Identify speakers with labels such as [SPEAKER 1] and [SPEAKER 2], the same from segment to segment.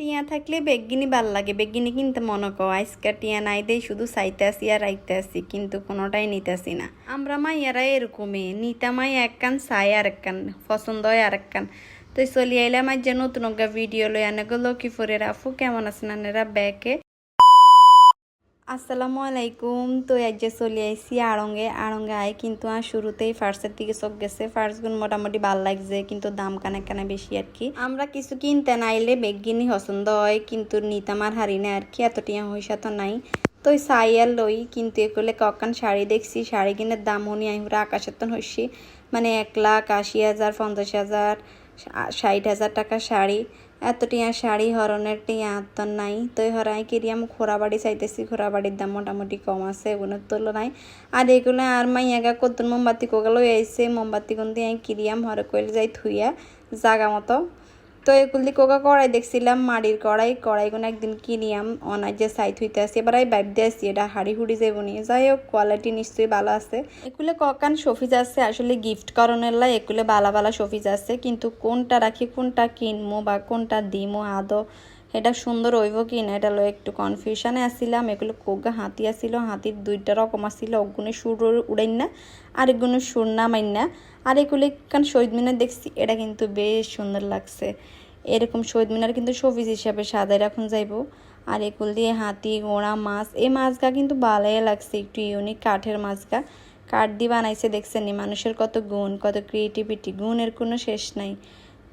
[SPEAKER 1] টিয়া থাকলে বেগিনি ভালো লাগে। বেগিনি কিনতে মনে কো আজকা টিয়া নাই দেই, শুধু চাইতে আসি আর রাইতে আসি, কিন্তু কোনোটাই নিতেছি না। আমরা মাই মাইয়ারা এরকমই, নিতা মাই এক কান আর এক কান, পছন্দ হয় আর এক কান। তো চলি আইলাম, আজ যে নতুন ভিডিও লই আনে কি লক্ষ্মীপুরের আফু কেমন আছেন? আনেরা ব্যাকে। আসসালামু আলাইকুম। তো আজ যে চলে আইসি আড়ঙ্গে। আড়ঙ্গে আয় কিন্তু আর শুরুতেই ফার্স্টের দিকে চোখ গেছে। ফার্স্ট গুণ মোটামুটি ভালো লাগছে, কিন্তু দাম কানে কানে বেশি আর কি। আমরা কিছু কিনতে নাইলে বেগিনি পছন্দ হয়, কিন্তু নিতামার হারি না আর কি, এতটিয়া হইসা তো নাই। তো আর লই, কিন্তু এগুলো কখন শাড়ি দেখছি, শাড়ি কিনের দাম উনি আমি পুরো আকাশের তো হইছি। মানে এক লাখ আশি হাজার, পঞ্চাশ হাজার ষাট হাজার টাকা শাড়ি। এত টিয়া শাড়ি, হরণের টিয়া আত্মর নাই। তো হরাই কিরিয়াম খোরাবাড়ি চাইতেছি? খোরাবাড়ির দাম মোটামুটি কম আছে এগুলোর তুলনায় আর এগুলো আর মাইয়াগা কতুন মোমবাতি কোগালো এসে মোমবাতি গুন দিয়ে কিরিয়াম হরে কইল যাই থুইয়া, জাগা মতো। তো এগুলি কোকা কড়াই দেখছিলাম, মাড়ির কড়াই কড়াইগুলো একদিন কিনিয়াম অনার যে সাইড হইতে আসি এবার আমি বাইব দিয়ে আসি এটা হাড়ি হুড়ি যে বনি যাই হোক কোয়ালিটি নিশ্চয়ই ভালো আছে। এগুলো ককান সফিজ আছে, আসলে গিফট করণের লাই এগুলো বালা বালা সফিজ আছে, কিন্তু কোনটা রাখি, কোনটা কিনবো বা কোনটা দিমো, আদৌ এটা সুন্দর হইব কি না এটা লো একটু কনফিউশনে আসছিলাম এগুলো কোগা হাতি আসছিল হাতির দুইটা রকম আসছিল অগুনে সুর উড়াইন না আর এগুলো সুর নামাইন না। আর এগুলো কারণ শহীদ মিনার দেখছি, এটা কিন্তু বেশ সুন্দর লাগছে। এরকম শহীদ মিনার কিন্তু শোপিস হিসাবে সাদাই রাখুন যাইব। আর এগুলো দিয়ে হাতি, ঘোড়া, মাছ, এই মাছগা কিন্তু ভালোই লাগছে, একটু ইউনিক কাঠের মাছগা। কাঠ দিয়ে বানাইছে, দেখছেন মানুষের কত গুণ, কত ক্রিয়েটিভিটি গুণের কোনো শেষ নাই।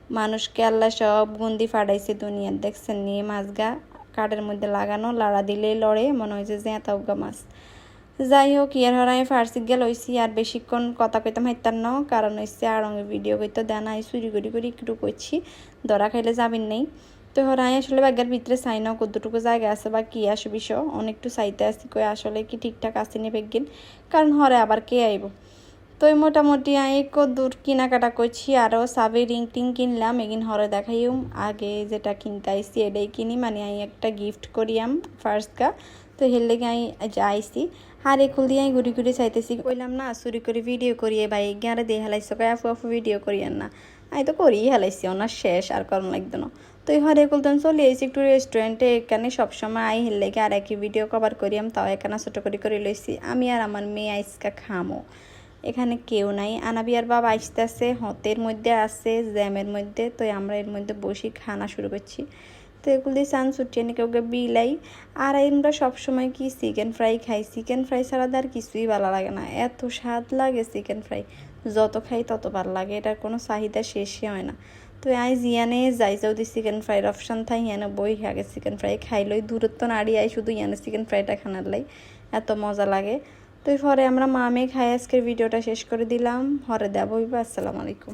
[SPEAKER 1] মানুষকে আল্লাহ সব গুন্দি ফাটাইছে দুনিয়ার। দেখছেন নিয়ে মাছগা কাঠের মধ্যে লাগানো, লাড়া দিলেই লড়ে, মনে হয়েছে যে এত মাছ। যাই হোক, ইয়ার হরাই ফার্সি গেল হইছি, আর বেশিক্ষণ কথা কইতাম হাইতার ন, কারণ আর রঙের ভিডিও কইতে দেন আই চুরি করি করি একটু করছি ধরা খাইলে যাবেন নেই। তো হরাই আসলে ব্যাগের ভিতরে চাই না, কতটুকু জায়গা আছে বা কি আসে বিষয়, অনেকটু চাইতে আসি কই আসলে কি ঠিকঠাক আসেনি বেগিন কারণ হরে আবার কে আইব? তো মোটামুটি আমি দূর কেনাকাটা করছি আরও সাবে রিং টিং কিনলাম, এগিন হরে দেখাইম, আগে যেটা কিনতে আইসি এটাই কিনি মানে আমি একটা গিফট করিয়াম ফার্স্ট গা, তো লেগে আমি যাইছি আর একুল দিয়ে আমি ঘুরি ঘুরি চাইতেছি, কইলাম না চুরি করে ভিডিও করিয়ে বাই গাঁরে দিয়ে হেলাইছো, কয় আফু আফু ভিডিও করিয়েন না। আমি তো করিয়ে হেলাইছি ওনার শেষ, আর করম লাগতো না। তো এই হরে একুল তখন চলে এসেছি একটু রেস্টুরেন্টে এখানে সবসময় আই হের লেগে আর একই ভিডিও কভার করিয়াম, তাও এখানে ছোটো করে করে লইছি, আমি আর আমার মেয়ে আইসকা খামো। এখানে কেউ নাই। আনাবিয়ার বাবা আসতেছে, হতের মধ্যে আছে, জ্যামের মধ্যে। তো আমরা এর মধ্যে বসি খানা শুরু করছি। তো এগুলি চান ছুটিয়ে নাকি ওকে বিলাই। আর আমরা সবসময় কি চিকেন ফ্রাই খাই? চিকেন ফ্রাই ছাড়া আর কিছুই ভালো লাগে না। এত স্বাদ লাগে চিকেন ফ্রাই। যত খাই তত ভালো লাগে। এটার কোনো চাহিদা শেষই হয় না। তো আই জিয়ানে যাই যাও দি চিকেন ফ্রাইয়ের অপশান থাই, ইয়ানে বই আগে চিকেন ফ্রাই খাইলই দূরত্ব নাড়ি আই শুধু ইয়ানে চিকেন ফ্রাইটা খানার লাই। এত মজা লাগে। তো পরে আমরা মামে খাই আজকের ভিডিওটা শেষ করে দিলাম। হরে দেবো আসসালামু আলাইকুম।